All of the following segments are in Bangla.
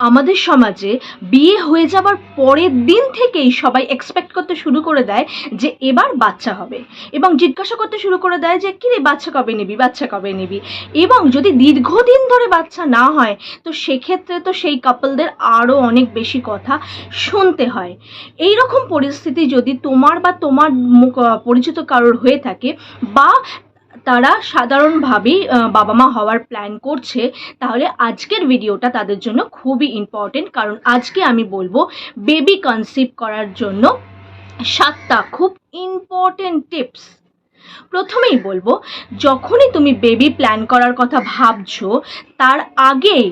আমাদের সমাজে বিয়ে হয়ে যাবার পরের দিন থেকেই সবাই এক্সপেক্ট করতে শুরু করে দেয় যে এবার বাচ্চা হবে। এবং জিজ্ঞাসা করতে শুরু করে দেয় যে, কিরে, বাচ্চা কবে নিবি? বাচ্চা কবে নিবি? এবং যদি দীর্ঘদিন ধরে বাচ্চা না হয়, তো সেক্ষেত্রে তো সেই কাপলদের আরও অনেক বেশি কথা শুনতে হয়। এই রকম পরিস্থিতি যদি তোমার বা তোমার পরিচিত কারোর হয়ে থাকে বা তারা সাধারণভাবেই বাবা মা হওয়ার প্ল্যান করছে, তাহলে আজকের ভিডিওটা তাদের জন্য খুবই ইম্পর্টেন্ট কারণ আজকে আমি বলব বেবি কনসিভ করার জন্য সাতটা খুব ইম্পর্টেন্ট টিপস প্রথমেই বলব, যখনই তুমি বেবি প্ল্যান করার কথা ভাবছ, তার আগেই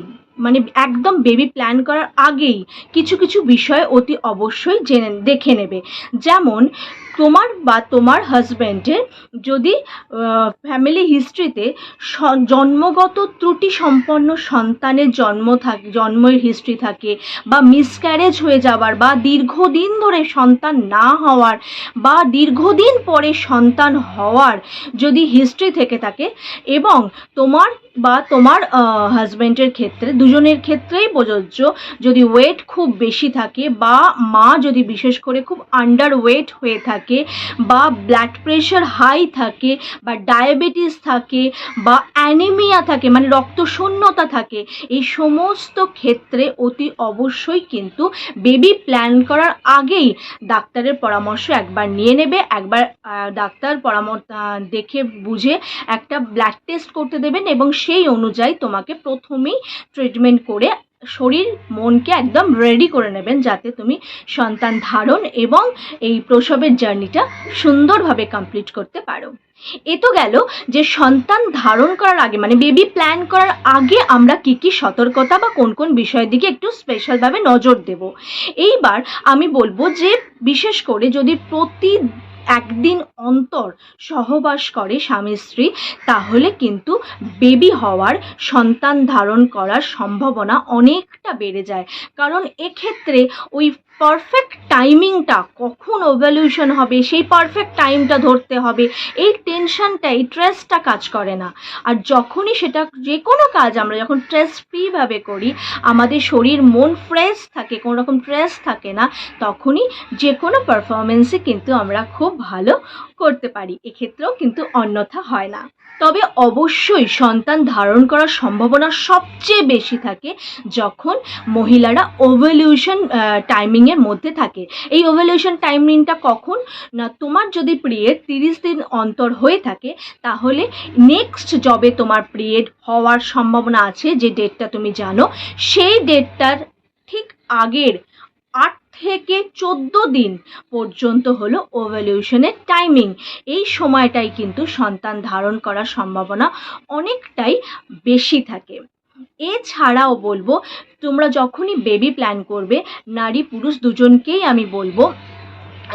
মানে একদম বেবি প্ল্যান করার আগেই কিছু কিছু বিষয় অতি অবশ্যই জেনে, দেখে নেবে। যেমন তোমার বা তোমার হাজব্যান্ডের যদি ফ্যামিলি হিস্ট্রিতে জন্মগত ত্রুটি সম্পন্ন সন্তানের জন্ম থাকে, জন্মের হিস্ট্রি থাকে বা মিসক্যারেজ হয়ে যাওয়ার বা দীর্ঘদিন ধরে সন্তান না হওয়ার বা দীর্ঘদিন পরে সন্তান হওয়ার যদি হিস্ট্রি থেকে থাকে এবং তোমার বা তোমার হাজব্যান্ডের ক্ষেত্রে, দুজনের ক্ষেত্রেই প্রযোজ্য যদি ওয়েট খুব বেশি থাকে বা মা যদি বিশেষ করে খুব আন্ডার ওয়েট হয়ে থাকে বা ব্লাড প্রেশার হাই থাকে বা ডায়াবেটিস থাকে বা অ্যানিমিয়া থাকে মানে রক্তশূন্যতা থাকে, এই সমস্ত ক্ষেত্রে অতি অবশ্যই কিন্তু বেবি প্ল্যান করার আগেই ডাক্তারের পরামর্শ একবার নিয়ে নেবে, একবার ডাক্তার পরামর্শ দেখে বুঝে একটা ব্লাড টেস্ট করতে দেবেন এবং সেই অনুযায়ী তোমাকে প্রথমেই ট্রিটমেন্ট করে শরীর, মনকে একদম রেডি করে নেবেন যাতে তুমি সন্তান ধারণ এবং এই প্রসবের জার্নিটা সুন্দরভাবে কমপ্লিট করতে পারো। এ তো গেল যে সন্তান ধারণ করার আগে মানে বেবি প্ল্যান করার আগে আমরা কি কি সতর্কতা বা কোন কোন বিষয়ের দিকে একটু স্পেশালভাবে নজর দেব। এইবার আমি বলব যে, বিশেষ করে যদি প্রতি একদিন অন্তর সহবাস করে স্বামী স্ত্রী, তাহলে কিন্তু বেবি হওয়ার সন্তান ধারণ করার সম্ভাবনা অনেকটা বেড়ে যায়। কারণ এক্ষেত্রে ওই পারফেক্ট টাইমিংটা কখন ওভ্যালিউশন হবে, সেই পারফেক্ট টাইমটা ধরতে হবে। এই টেনশনটা এই ট্রেসটা কাজ করে না। আর যখনই সেটা যে কোনো কাজ আমরা যখন ট্রেস ফ্রিভাবে করি, আমাদের শরীর মন ফ্রেশ থাকে কোনো রকম ট্রেস থাকে না, তখনই যে কোনো পারফরমেন্সে কিন্তু আমরা খুব ভালো করতে পারি, এক্ষেত্রেও কিন্তু অন্যথা হয় না। তবে অবশ্যই সন্তান ধারণ করার সম্ভাবনা সবচেয়ে বেশি থাকে যখন মহিলারা ওভলিউশন টাইমিংয়ের মধ্যে থাকে। এই ওভলিউশন টাইমিংটা কখন? না, তোমার যদি পিরিয়ড তিরিশ দিন অন্তর হয়ে থাকে, তাহলে নেক্সট জবে তোমার পিরিয়ড হওয়ার সম্ভাবনা আছে যে ডেটটা তুমি জানো। সেই ডেটটার ঠিক আগের আট থেকে চোদ্দ দিন পর্যন্ত হলো ওভ্যালিউশনের টাইমিং। এই সময়টাই কিন্তু সন্তান ধারণ করার সম্ভাবনা অনেকটাই বেশি থাকে। এছাড়াও বলব, তোমরা যখনই বেবি প্ল্যান করবে নারী পুরুষ দুজনকেই আমি বলব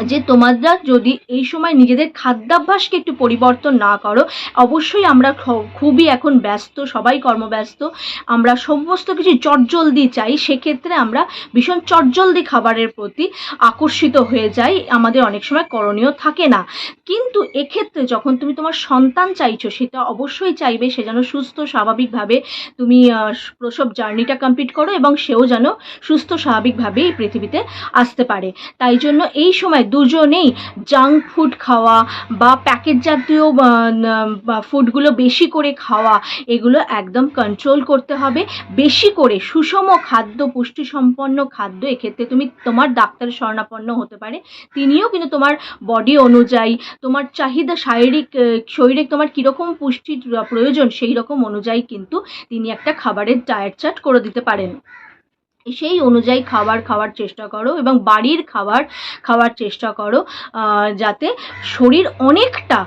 যে তোমরা যদি এই সময় নিজেদের খাদ্যাভ্যাসকে একটু পরিবর্তন না করো, অবশ্যই আমরা খুবই এখন ব্যস্ত, সবাই কর্মব্যস্ত। আমরা সমস্ত কিছু চটজলদি চাই, সেক্ষেত্রে আমরা ভীষণ চটজলদি খাবারের প্রতি আকর্ষিত হয়ে যাই। আমাদের অনেক সময় করণীয় থাকে না। কিন্তু এক্ষেত্রে যখন তুমি তোমার সন্তান চাইছো, সেটা অবশ্যই চাইবে, সে যেন সুস্থ, স্বাভাবিকভাবে তুমি প্রসব জার্নিটা কমপ্লিট করো এবং সেও যেন সুস্থ স্বাভাবিকভাবে এই পৃথিবীতে আসতে পারে। তাই জন্য এই সময় দুজনেই জাঙ্ক ফুড খাওয়া বা প্যাকেট জাতীয় ফুডগুলো বেশি করে খাওয়া, এগুলো একদম কন্ট্রোল করতে হবে। বেশি করে সুষম খাদ্য, পুষ্টিসম্পন্ন খাদ্য, এক্ষেত্রে তুমি তোমার ডাক্তার শরণাপন্ন হতে পারে। তিনিও কিন্তু তোমার বডি অনুযায়ী, তোমার চাহিদা শারীরিক শরীরে তোমার কীরকম পুষ্টির প্রয়োজন সেই রকম অনুযায়ী কিন্তু তিনি একটা খাবারের ডায়েট চার্ট করে দিতে পারেন। সেই অনুযায়ী খাবার খাওয়ার চেষ্টা করো এবং বাড়ির খাবার খাওয়ার চেষ্টা করো যাতে শরীর অনেকটা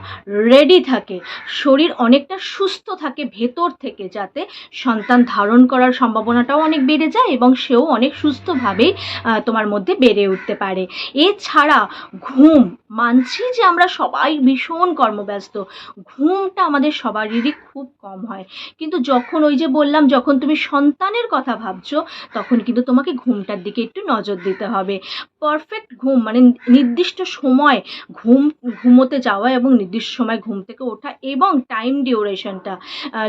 রেডি থাকে, শরীর অনেকটা সুস্থ থাকে ভেতর থেকে, যাতে সন্তান ধারণ করার সম্ভাবনাটাও অনেক বেড়ে যায় এবং সেও অনেক সুস্থভাবেই তোমার মধ্যে বেড়ে উঠতে পারে। এছাড়া ঘুম, মানছি যে আমরা সবাই ভীষণ কর্মব্যস্ত, ঘুমটা আমাদের সবারই খুব কম হয়। কিন্তু যখন ওই যে বললাম, যখন তুমি সন্তানের কথা ভাবছ, তখন কিন্তু তোমাকে ঘুমটার দিকে একটু নজর দিতে হবে। পারফেক্ট ঘুম মানে নির্দিষ্ট সময় ঘুম, ঘুমোতে যাওয়া এবং নির্দিষ্ট সময় ঘুম থেকে ওঠা এবং টাইম ডিউরেশনটা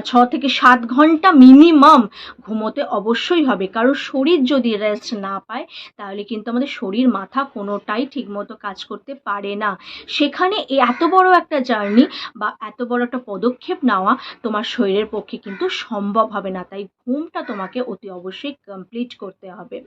ছ থেকে সাত ঘণ্টা মিনিমাম ঘুমোতে অবশ্যই হবে। কারণ শরীর যদি রেস্ট না পায়, তাহলে কিন্তু আমাদের শরীর, মাথা কোনোটাই ঠিকমতো কাজ করতে পারে না। সেখানে এত বড় একটা জার্নি বা এত বড় একটা পদক্ষেপ নেওয়া তোমার শরীরের পক্ষে কিন্তু সম্ভব হবে না। তাই ঘুমটা তোমাকে অতি অবশ্যই কমপ্লিট করতে হবে।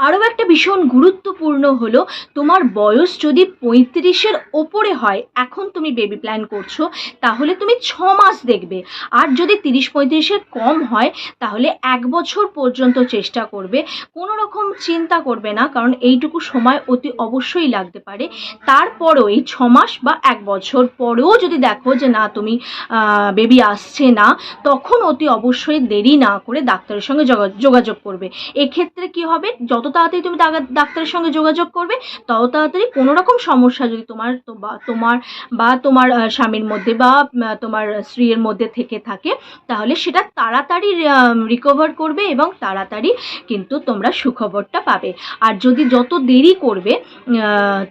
আরও একটা ভীষণ গুরুত্বপূর্ণ হলো, তোমার বয়স যদি পঁয়ত্রিশের ওপরে হয়, এখন তুমি বেবি প্ল্যান করছ, তাহলে তুমি ছ মাস দেখবে। আর যদি তিরিশ পঁয়ত্রিশের কম হয়, তাহলে এক বছর পর্যন্ত চেষ্টা করবে। কোনো রকম চিন্তা করবে না, কারণ এইটুকু সময় অতি অবশ্যই লাগতে পারে। তারপরও এই ছ মাস বা এক বছর পরেও যদি দেখো যে না, তুমি বেবি আসছে না, তখন অতি অবশ্যই দেরি না করে ডাক্তারের সঙ্গে যোগা- যোগাযোগ করবে। এক্ষেত্রে কি হবে? যত তাড়াতাড়ি তুমি ডাক্তারের সঙ্গে যোগাযোগ করবে তত তাড়াতাড়ি কোনো রকম সমস্যা যদি তোমার তোমার বা তোমার স্বামীর মধ্যে বা তোমার স্ত্রীর মধ্যে থেকে থাকে, তাহলে সেটা তাড়াতাড়ি রিকভার করবে এবং তাড়াতাড়ি কিন্তু তোমরা সুখবরটা পাবে। আর যদি যত দেরি করবে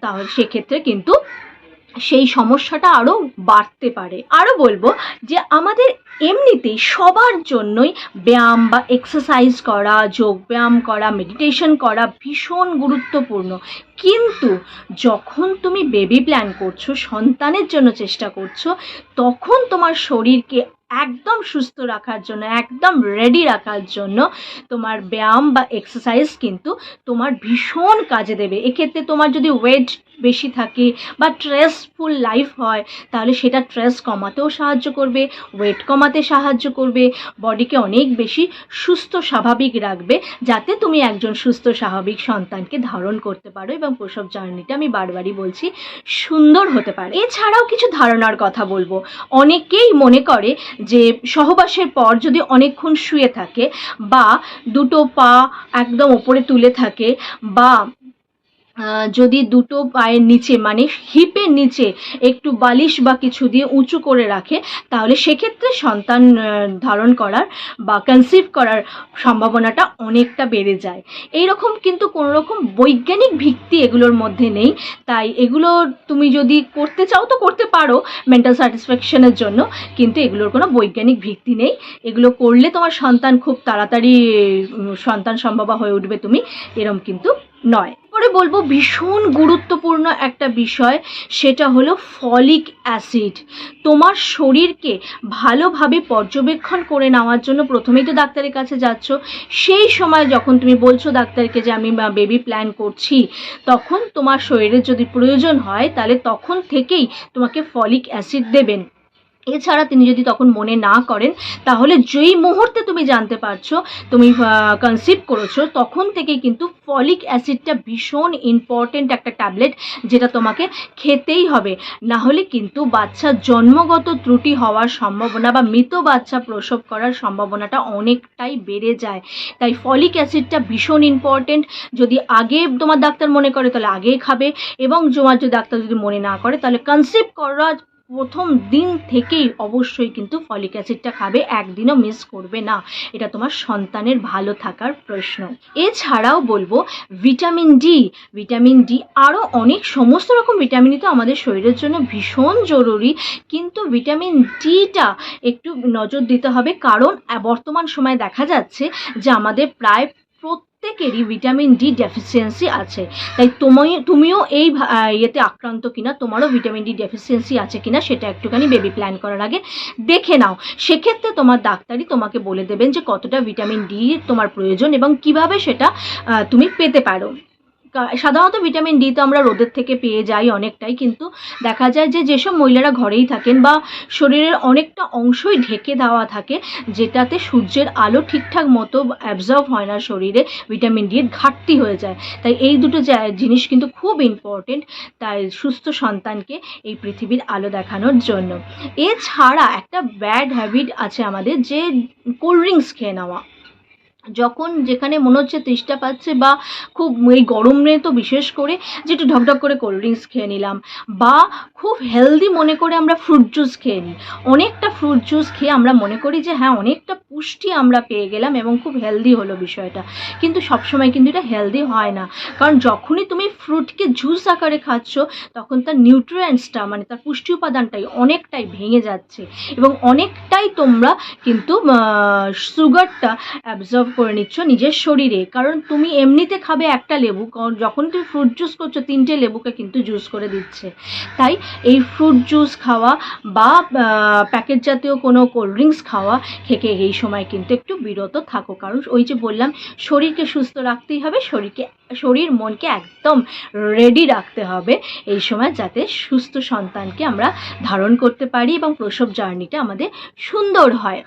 তাহলে সেক্ষেত্রে কিন্তু সেই সমস্যাটা আরও বাড়তে পারে। আরও বলব যে আমাদের এমনিতেই সবার জন্যই ব্যায়াম বা এক্সারসাইজ করা, যোগ ব্যায়াম করা মেডিটেশন করা ভীষণ গুরুত্বপূর্ণ। কিন্তু যখন তুমি বেবি প্ল্যান করছ, সন্তানের জন্য চেষ্টা করছ, তখন তোমার শরীরকে একদম সুস্থ রাখার জন্য, একদম রেডি রাখার জন্য তোমার ব্যায়াম বা এক্সারসাইজ কিন্তু তোমার ভীষণ কাজে দেবে। এক্ষেত্রে তোমার যদি ওয়েট বেশি থাকে বা স্ট্রেসফুল লাইফ হয়, তাহলে সেটা স্ট্রেস কমাতেও সাহায্য করবে ওয়েট কমাতে সাহায্য করবে বডিকে অনেক বেশি সুস্থ স্বাভাবিক রাখবে, যাতে তুমি একজন সুস্থ স্বাভাবিক সন্তানকে ধারণ করতে পারো এবং প্রসব জার্নিটা আমি বারবারই বলছি সুন্দর হতে পারে। এছাড়াও কিছু ধারণার কথা বলব। অনেকেই মনে করে যে সহবাসের পর যদি অনেকক্ষণ শুয়ে থাকে বা দুটো পা একদম ওপরে তুলে থাকে বা যদি দুটো পায়ের নিচে মানে হিপের নিচে একটু বালিশ বা কিছু দিয়ে উঁচু করে রাখে, তাহলে সেক্ষেত্রে সন্তান ধারণ করার বা কনসিভ করার সম্ভাবনাটা অনেকটা বেড়ে যায়। এই রকম কিন্তু কোনো রকম বৈজ্ঞানিক ভিত্তি এগুলোর মধ্যে নেই। তাই এগুলো তুমি যদি করতে চাও তো করতে পারো মেন্টাল স্যাটিসফ্যাকশনের জন্য, কিন্তু এগুলোর কোনো বৈজ্ঞানিক ভিত্তি নেই। এগুলো করলে তোমার সন্তান খুব তাড়াতাড়ি সন্তান সম্ভবা হয়ে উঠবে তুমি। এরম কিন্তু নয়। পরে বলব ভীষণ গুরুত্বপূর্ণ একটা বিষয়, সেটা হলো ফলিক অ্যাসিড। তোমার শরীরকে ভালোভাবে পর্যবেক্ষণ করে নেওয়ার জন্য প্রথমেই তো ডাক্তারের কাছে যাচ্ছ। সেই সময় যখন তুমি বলছো ডাক্তারকে যে আমি বেবি প্ল্যান করছি, তখন তোমার শরীরের যদি প্রয়োজন হয়, তাহলে তখন থেকেই তোমাকে ফলিক অ্যাসিড দেবেন। এছাড়া তিনি যদি তখন মনে না করেন, তাহলে যেই মুহূর্তে তুমি জানতে পারছ, তুমি কনসিভ করেছ, তখন থেকে কিন্তু ফলিক অ্যাসিডটা ভীষণ ইম্পর্টেন্ট একটা ট্যাবলেট যেটা তোমাকে খেতেই হবে। না হলে কিন্তু বাচ্চার জন্মগত ত্রুটি হওয়ার সম্ভাবনা বা মৃত বাচ্চা প্রসব করার সম্ভাবনাটা অনেকটাই বেড়ে যায়। তাই ফলিক অ্যাসিডটা ভীষণ ইম্পর্টেন্ট যদি আগে তোমার ডাক্তার মনে করে, তাহলে আগেই খাবে। এবং তোমার যদি ডাক্তার যদি মনে না করে, তাহলে কনসিভ করার প্রথম দিন থেকেই অবশ্যই কিন্তু ফলিক অ্যাসিডটা খাবে, একদিনও মিস করবে না। এটা তোমার সন্তানের ভালো থাকার প্রশ্ন। এছাড়াও বলব ভিটামিন ডি ভিটামিন ডি আরও অনেক সমস্ত রকম ভিটামিনই তো আমাদের শরীরের জন্য ভীষণ জরুরি। কিন্তু ভিটামিন ডিটা একটু নজর দিতে হবে, কারণ বর্তমান সময়ে দেখা যাচ্ছে যে আমাদের প্রায় প্রত্যেকেরই ভিটামিন ডি ডেফিসিয়েন্সি আছে। তাই তুমি তুমিও এই ইয়েতে আক্রান্ত কিনা, তোমারও ভিটামিন ডি ডেফিসিয়েন্সি আছে কিনা, সেটা একটুখানি বেবি প্ল্যান করার আগে দেখে নাও। সেক্ষেত্রে তোমার ডাক্তারই তোমাকে বলে দেবেন যে কতটা ভিটামিন ডি তোমার প্রয়োজন এবং কীভাবে সেটা তুমি পেতে পারো। সাধারণত ভিটামিন ডি তো আমরা রোদের থেকে পেয়ে যাই অনেকটাই, কিন্তু দেখা যায় যে যেসব মহিলারা ঘরেই থাকেন বা শরীরের অনেকটা অংশই ঢেকে দেওয়া থাকে, যেটাতে সূর্যের আলো ঠিকঠাক মতো অ্যাবজর্ব হয় না, শরীরে ভিটামিন ডি এর ঘাটতি হয়ে যায়। তাই এই দুটো জিনিস কিন্তু খুব ইম্পর্টেন্ট তাই সুস্থ সন্তানকে এই পৃথিবীর আলো দেখানোর জন্য। এছাড়া একটা ব্যাড হ্যাবিট আছে আমাদের যে কোল্ড ড্রিঙ্কস খেয়ে নেওয়া। যখন যেখানে মনে হচ্ছে তৃষ্ণা পাচ্ছে বা খুব এই গরমে তো বিশেষ করে যে একটু ঢকঢক করে কোল্ড ড্রিঙ্কস খেয়ে নিলাম বা খুব হেলদি মনে করে আমরা ফ্রুট জুস খেয়ে নিই। অনেকটা ফ্রুট জুস খেয়ে আমরা মনে করি যে হ্যাঁ অনেকটা পুষ্টি আমরা পেয়ে গেলাম এবং খুব হেলদি হলো বিষয়টা। কিন্তু সবসময় কিন্তু এটা হেলদি হয় না। কারণ যখনই তুমি ফ্রুটকে জুস আকারে খাচ্ছ, তখন তার নিউট্রিয়েন্টসটা মানে তার পুষ্টি উপাদানটাই অনেকটাই ভেঙে যাচ্ছে এবং অনেকটাই তোমরা কিন্তু সুগারটা অ্যাবজর্ভ করে নিচ্ছ নিজের শরীরে। কারণ তুমি এমনিতে খাবে একটা লেবু যখন তুমি ফ্রুট জুস করছ, তিনটে লেবুকে কিন্তু জুস করে দিচ্ছে। তাই এই ফ্রুট জুস খাওয়া বা প্যাকেট জাতীয় কোনো কোল্ড ড্রিঙ্কস খাওয়া থেকে এই সময় কিন্তু একটু বিরত থাকো। কারণ ওই যে বললাম, শরীরকে সুস্থ রাখতেই হবে, শরীরকে, শরীর মনকে একদম রেডি রাখতে হবে এই সময়, যাতে সুস্থ সন্তানকে আমরা ধারণ করতে পারি এবং প্রসব জার্নিটা আমাদের সুন্দর হয়।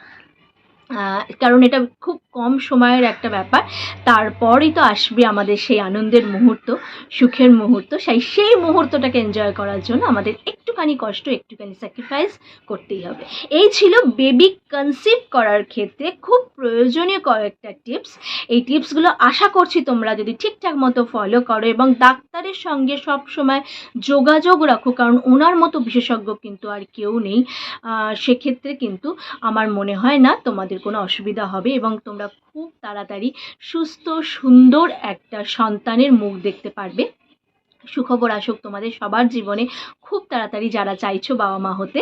কারণ এটা খুব কম সময়ের একটা ব্যাপার। তারপরই তো আসবে আমাদের সেই আনন্দের মুহূর্ত, সুখের মুহূর্ত, সেই সেই মুহূর্তটাকে এনজয় করার জন্য আমাদের একটুখানি কষ্ট, একটুখানি স্যাক্রিফাইস করতেই হবে। এই ছিল বেবি কনসিভ করার ক্ষেত্রে খুব প্রয়োজনীয় কয়েকটা টিপস এই টিপসগুলো আশা করছি তোমরা যদি ঠিকঠাক মতো ফলো করো এবং ডাক্তারের সঙ্গে সব সময় যোগাযোগ রাখো, কারণ ওনার মতো বিশেষজ্ঞ কিন্তু আর কেউ নেই। সেক্ষেত্রে কিন্তু আমার মনে হয় না তোমাদের কোনো অসুবিধা হবে এবং তোমরা খুব তাড়াতাড়ি সুস্থ, সুন্দর একটা সন্তানের মুখ দেখতে পারবে। সুখবর আসুক তোমাদের সবার জীবনে। খুব তাড়াতাড়ি যারা চাইছো বাবা মা হতে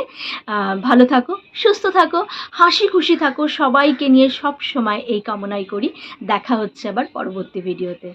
ভালো থাকো, সুস্থ থাকো, হাসি খুশি থাকো। সবাইকে নিয়ে সব সময় এই কামনাই করি। দেখা হচ্ছে আবার পরবর্তী ভিডিওতে